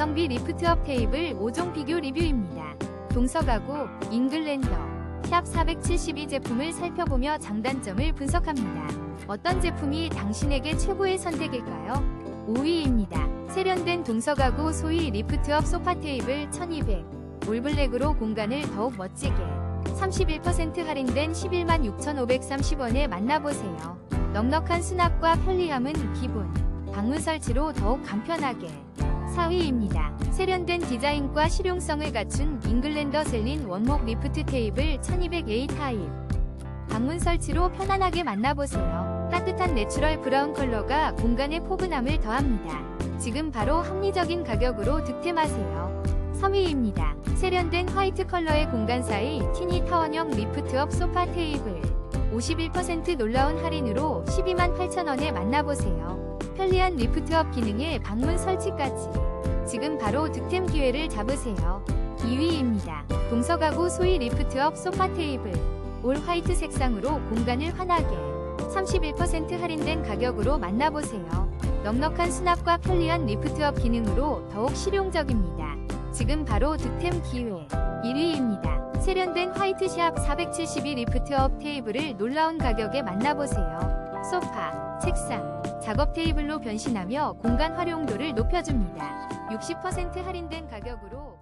가성비 리프트업 테이블 5종 비교 리뷰입니다. 동서가구, 잉글랜더, 샵 472 제품을 살펴보며 장단점을 분석합니다. 어떤 제품이 당신에게 최고의 선택일까요? 5위입니다. 세련된 동서가구 소위 리프트업 소파 테이블 1200. 올블랙으로 공간을 더욱 멋지게. 31% 할인된 11만 6,530원에 만나보세요. 넉넉한 수납과 편리함은 기본. 방문 설치로 더욱 간편하게. 4위입니다. 세련된 디자인과 실용성을 갖춘 잉글랜더 셀린 원목 리프트 테이블 1200A 타입. 방문 설치로 편안하게 만나보세요. 따뜻한 내추럴 브라운 컬러가 공간에 포근함을 더합니다. 지금 바로 합리적인 가격으로 득템하세요. 3위입니다. 세련된 화이트 컬러의 공간 사이 티니 타원형 리프트업 소파 테이블. 51% 놀라운 할인으로 12만 8천원에 만나보세요. 편리한 리프트업 기능에 방문 설치까지. 지금 바로 득템 기회를 잡으세요. 2위입니다. 동서가구 소위 리프트업 소파 테이블. 올 화이트 색상으로 공간을 환하게. 31% 할인된 가격으로 만나보세요. 넉넉한 수납과 편리한 리프트업 기능으로 더욱 실용적입니다. 지금 바로 득템 기회. 1위입니다. 세련된 화이트 샵 472 리프트업 테이블을 놀라운 가격에 만나보세요. 소파, 책상, 작업 테이블로 변신하며 공간 활용도를 높여줍니다. 60% 할인된 가격으로